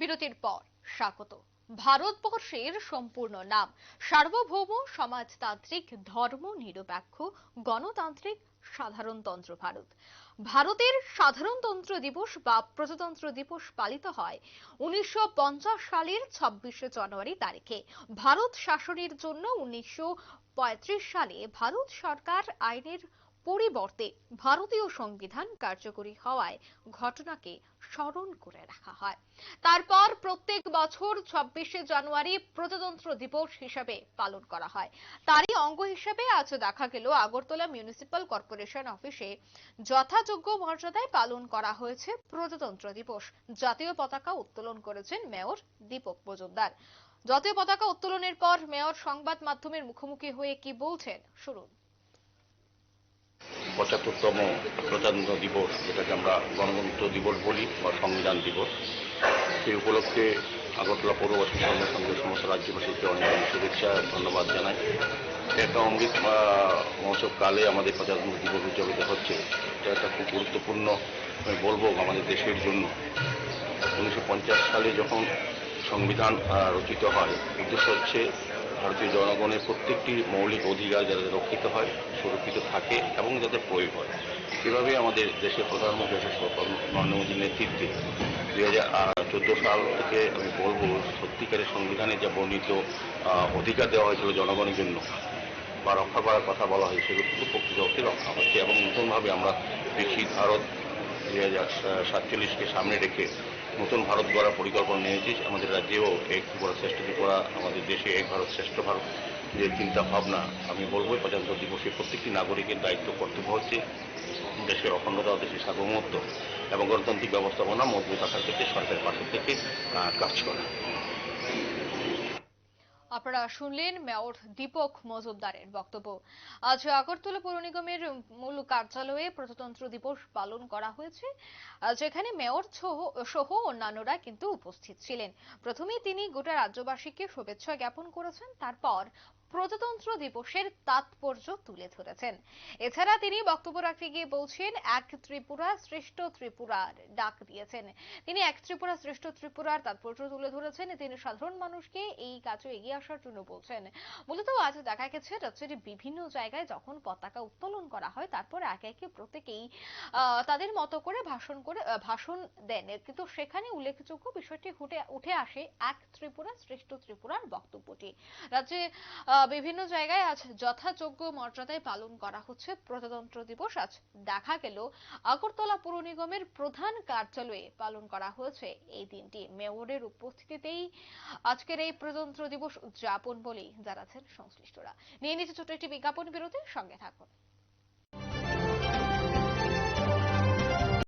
বিরতির পর স্বাগত। ভারতবর্ষের সম্পূর্ণ নাম সার্বভৌম সমাজতান্ত্রিক ধর্ম নিরপেক্ষ গণতান্ত্রিক সাধারণতন্ত্র ভারত। ভারতের সাধারণতন্ত্র দিবস বা প্রজাতন্ত্র দিবস পালিত হয় উনিশশো পঞ্চাশ সালের ছাব্বিশে জানুয়ারি তারিখে। ভারত শাসনের জন্য উনিশশো পঁয়ত্রিশ সালে ভারত সরকার আইনের পরিবর্তে ভারতীয় সংবিধান কার্যকরী হওয়ায় ঘটনাকে স্মরণ করে রাখা হয়। তারপর প্রত্যেক বছর ছাব্বিশে জানুয়ারি প্রজাতন্ত্র দিবস হিসেবে পালন করা হয়। তারই অঙ্গ হিসেবে আজ দেখা গেল আগরতলা মিউনিসিপাল কর্পোরেশন অফিসে যথাযোগ্য মর্যাদায় পালন করা হয়েছে প্রজাতন্ত্র দিবস। জাতীয় পতাকা উত্তোলন করেছেন মেয়র দীপক মজুমদার। জাতীয় পতাকা উত্তোলনের পর মেয়র সংবাদ মাধ্যমের মুখোমুখি হয়ে কি বলছেন শুনুন। পঁচাত্তরতম প্রজাতন্ত্র দিবস যেটাকে আমরা গণতন্ত্র দিবস বলি বা সংবিধান দিবস। সেই উপলক্ষে আগরতলা পৌরবাসীর সঙ্গে সঙ্গে সমস্ত রাজ্যবাসীকে অনেক অনেক শুভেচ্ছা ধন্যবাদ জানাই। একটা অমৃত আহ, মহোৎসব কালে আমাদের প্রজাতন্ত্র দিবস উদযাপিত হচ্ছে। এটা একটা খুব গুরুত্বপূর্ণ আমি বলব আমাদের দেশের জন্য। উনিশশো পঞ্চাশ সালে যখন সংবিধান রচিত হয় উদ্দেশ্য হচ্ছে ভারতীয় জনগণের প্রত্যেকটি মৌলিক অধিকার যাতে রক্ষিত হয়, সুরক্ষিত থাকে এবং যাতে প্রয়োগ হয়। এভাবে আমাদের দেশের প্রধানমন্ত্রী নরেন্দ্র মোদীর নেতৃত্বে দুই হাজার সাল থেকে আমি বলব, সত্যিকারের সংবিধানে যা বর্ণিত অধিকার দেওয়া হয়েছিল জনগণের জন্য বা রক্ষা করার কথা বলা হয় সেগুলো কিন্তু প্রকৃতপক্ষে রক্ষা হচ্ছে এবং নতুনভাবে আমরা বিকশিত ভারত দুই হাজার সাতচল্লিশকে সামনে রেখে নতুন ভারত গড়ার পরিকল্পনা নিয়েছি আমাদের রাজ্যেও এক ত্রিপুরা শ্রেষ্ঠ ত্রিপুরা আমাদের দেশে এক ভারত শ্রেষ্ঠ ভারত যে চিন্তা ভাবনা আমি বলব। প্রজাতন্ত্র দিবসে প্রত্যেকটি নাগরিকের দায়িত্ব, কর্তব্য হচ্ছে দেশের অখণ্ডতা, দেশের সার্বভৌমত্ব এবং গণতান্ত্রিক ব্যবস্থাপনা, মজবুত রাখার ক্ষেত্রে সরকারের পাশে থেকে কাজ করা। আপনারা শুনলেন মেয়র দীপক মজুমদারের বক্তব্য। আজ আগরতলা পৌর নিগমের মূল কার্যালয়ে প্রজাতন্ত্র দিবস পালন করা হয়েছে, যেখানে মেয়র সহ- অন্যান্যরা কিন্তু উপস্থিত ছিলেন। প্রথমে তিনি গোটা রাজ্যবাসীকে শুভেচ্ছা জ্ঞাপন করেছেন, তারপর প্রজাতন্ত্র দিবসের তাৎপর্য তুলে ধরেছেন। এছাড়া তিনি বক্তব্য রাখতে গিয়ে বলছেন, এক ত্রিপুরা শ্রেষ্ঠ ত্রিপুরার ডাক দিয়েছেন। তিনি এক ত্রিপুরা শ্রেষ্ঠ ত্রিপুরার তাৎপর্য তুলে ধরেছেন। তিনি সাধারণ মানুষকে এই কাজে এগিয়ে আসার জন্য বলছেন। মূলত আজ দেখা গেছে, রাজ্যের বিভিন্ন জায়গায় যখন পতাকা উত্তোলন করা হয়, তারপর একে একে প্রত্যেকেই তাদের মতো করে ভাষণ করে ভাষণ দেন। কিন্তু সেখানে উল্লেখযোগ্য বিষয়টি উঠে আসে এক ত্রিপুরা শ্রেষ্ঠ ত্রিপুরার বক্তব্যটি। রাজ্যে বিভিন্ন জায়গায় আজ যথাযোগ্য মর্যাদায় পালন করা হচ্ছে। প্রজাতন্ত্র দিবস আজ দেখা গেল। আগরতলা পৌর নিগমের প্রধান কার্যালয়ে পালন করা হয়েছে এই দিনটি। মেয়রের উপস্থিতিতেই আজকের এই প্রজাতন্ত্র দিবস উদযাপন বলেই জানাচ্ছেন সংশ্লিষ্টরা। নিয়ে নিচ্ছে ছোট একটি বিজ্ঞাপন, বিরতির সঙ্গে থাকুন।